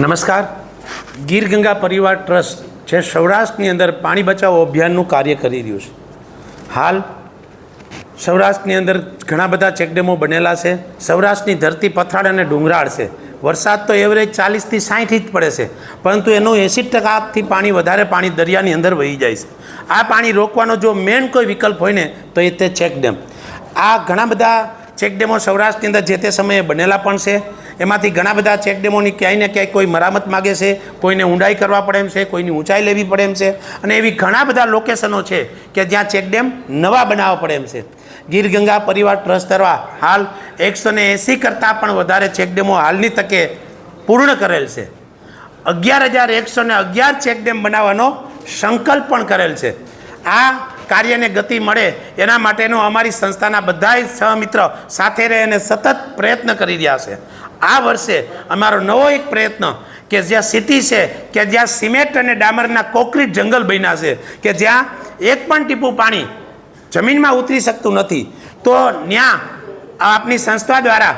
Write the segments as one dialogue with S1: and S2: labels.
S1: નમસ્કાર. ગીર ગંગા પરિવાર ટ્રસ્ટ જે સૌરાષ્ટ્રની અંદર પાણી બચાવો અભિયાનનું કાર્ય કરી રહ્યું છે. હાલ સૌરાષ્ટ્રની અંદર ઘણા બધા ચેકડેમો બનેલા છે. સૌરાષ્ટ્રની ધરતી પથરાળ અને ડુંગરાળ છે. વરસાદ તો એવરેજ ચાલીસથી સાઠ ઇંચ પડે છે. પરંતુ એનું એંસી ટકાથી પાણી વધારે પાણી દરિયાની અંદર વહી જાય છે. આ પાણી રોકવાનો જો મેન કોઈ વિકલ્પ હોય ને, તો એ તે ચેકડેમ. આ ઘણા બધા ચેકડેમો સૌરાષ્ટ્રની અંદર જે તે સમયે બનેલા પણ છે. એમાંથી ઘણા બધા ચેકડેમોની ક્યાંય ને ક્યાંય કોઈ મરામત માગે છે, કોઈને ઊંડાઈ કરવા પડે એમ છે, કોઈની ઊંચાઈ લેવી પડે એમ છે. અને એવી ઘણા બધા લોકેશનો છે કે જ્યાં ચેકડેમ નવા બનાવવા પડે એમ છે. ગીરગંગા પરિવાર ટ્રસ્ટ દ્વારા હાલ એકસો ને એંસી કરતાં પણ વધારે ચેકડેમો હાલની તકે પૂર્ણ કરેલ છે. અગિયાર હજાર એકસો ને અગિયાર ચેકડેમ બનાવવાનો સંકલ્પ પણ કરેલ છે. આ કાર્યને ગતિ મળે એના માટેનો અમારી સંસ્થાના બધાય સહમિત્ર સાથે રહી અને સતત પ્રયત્ન કરી રહ્યા છે. આ વર્ષે અમારો નવો એક પ્રયત્ન કે જ્યાં સિટી છે, કે જ્યાં સિમેન્ટ અને ડામરના કોન્ક્રીટ જંગલ બન્યા છે, કે જ્યાં એક પણ ટીપું પાણી જમીનમાં ઉતરી શકતું નથી, તો ત્યાં આપની સંસ્થા દ્વારા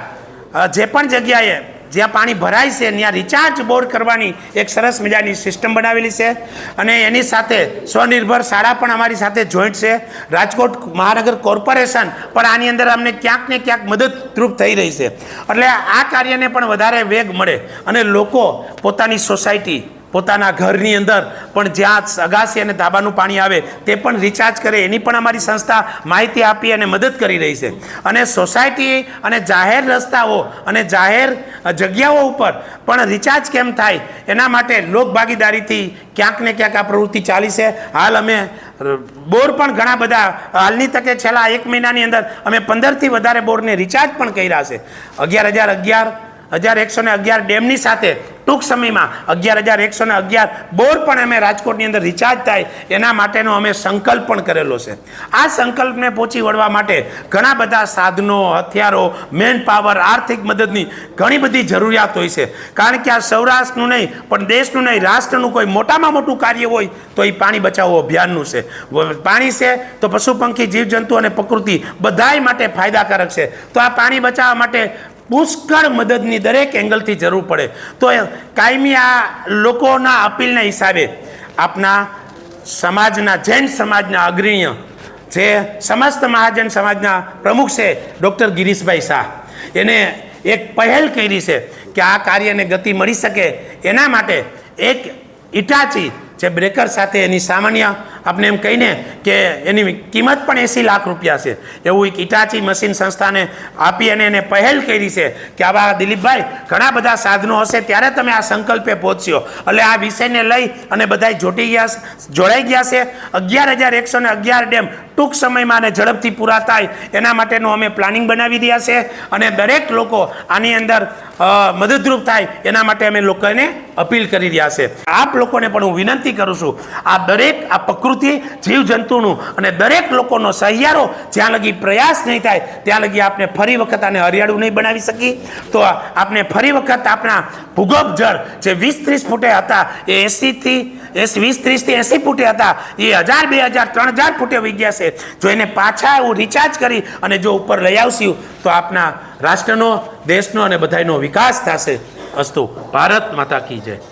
S1: જે પણ જગ્યાએ જ્યાં પાણી ભરાય છે, ત્યાં રિચાર્જ બોર કરવાની એક સરસ મજાની સિસ્ટમ બનાવેલી છે. અને એની સાથે સ્વનિર્ભર શાળા પણ અમારી સાથે જોઈન્ટ છે. રાજકોટ મહાનગર કોર્પોરેશન પણ આની અંદર અમને ક્યાંક ને ક્યાંક મદદરૂપ થઈ રહી છે. એટલે આ કાર્યને પણ વધારે વેગ મળે અને લોકો પોતાની સોસાયટી પોતાના ઘરની અંદર. પણ જ્યાં અગાસી અને ધાબાનું પાણી આવે, તે પણ રિચાર્જ કરે. એની પણ અમારી સંસ્થા માહિતી આપી અને મદદ કરી રહી છે. અને સોસાયટી અને જાહેર રસ્તાઓ અને જાહેર જગ્યાઓ ઉપર પણ રિચાર્જ કેમ થાય? એના માટે લોકભાગીદારીથી ક્યાંક ને ક્યાંક આ પ્રવૃત્તિ ચાલી છે. હાલ અમે બોર પણ ઘણા બધા, હાલની તકે છેલ્લા એક મહિનાની અંદર અમે પંદરથી વધારે બોરને રિચાર્જ પણ કર્યા છે. અગિયાર હજાર અગિયાર હજાર એકસો ને અગિયાર ડેમની સાથે ટૂંક સમયમાં અગિયાર હજાર એકસો ને અગિયાર બોર પણ અમે રાજકોટની અંદર રિચાર્જ થાય, એના માટેનો અમે સંકલ્પ પણ કરેલો છે. આ સંકલ્પને પહોંચી વળવા માટે ઘણા બધા સાધનો, હથિયારો મેન પાવર આર્થિક મદદની ઘણી બધી જરૂરિયાત હોય છે. કારણ કે આ સૌરાષ્ટ્રનું નહીં, પણ દેશનું નહીં, રાષ્ટ્રનું કોઈ મોટામાં મોટું કાર્ય હોય તો એ પાણી બચાવો અભિયાનનું છે. પાણી છે તો પશુ પંખી, જીવજંતુ અને પ્રકૃતિ બધાય માટે ફાયદાકારક છે. તો આ પાણી બચાવવા માટે પુષ્કળ મદદની દરેક એંગલથી જરૂર પડે. તો કાયમી આ લોકોના અપીલના હિસાબે આપના સમાજના, જૈન સમાજના અગ્રણીય જે સમસ્ત મહાજન સમાજના પ્રમુખ છે, ડૉક્ટર ગિરીશભાઈ શાહ, એને એક પહેલ કરી છે કે આ કાર્યને ગતિ મળી શકે. એના માટે એક ઇટાચી જે બ્રેકર સાથે એની સામાન્ય આપણે એમ કહીને કે એની કિંમત પણ એંસી લાખ રૂપિયા છે. એવું એક ઇટાચી મશીન સંસ્થાને આપી અને એને પહેલ કરી છે કે આવા દિલીપભાઈ ઘણા બધા સાધનો હશે, ત્યારે તમે આ સંકલ્પે પહોંચ્યો. એટલે આ વિષયને લઈ અને બધાય જોટી ગયા જોડાઈ ગયા છે. અગિયાર હજાર એકસો ને અગિયાર ડેમ ટૂંક સમયમાં અને ઝડપથી પૂરા થાય એના માટેનું અમે પ્લાનિંગ બનાવી રહ્યા છે અને દરેક લોકો આની અંદર મદદરૂપ થાય એના માટે અમે લોકોને અપીલ કરી રહ્યા છે. આપ લોકોને પણ હું વિનંતી કરું છું, આ દરેક, આ પ્રકૃતિ જીવજંતુનું અને દરેક લોકોનો સહિયારો, જ્યાં લગી પ્રયાસ નહીં થાય, ત્યાં લગી આપણે ફરી વખત આને હરિયાળું નહીં બનાવી શકી તો આપણે ફરી વખત આપણા ભૂગર્ભ જળ જે વીસ ત્રીસ ફૂટે હતા, એ એંસીથી એસ વીસ ત્રીસથી એંસી ફૂટે હતા. એ હજાર, બે હજાર, ત્રણ હજાર ફૂટે ગયા છે. જો એને પાછા એવું રિચાર્જ કરી અને જો ઉપર લઈ આવશું તો આપના રાષ્ટ્રનો, દેશનો અને બધાનો વિકાસ થશે. અસ્તુ, ભારત માતા કી જય.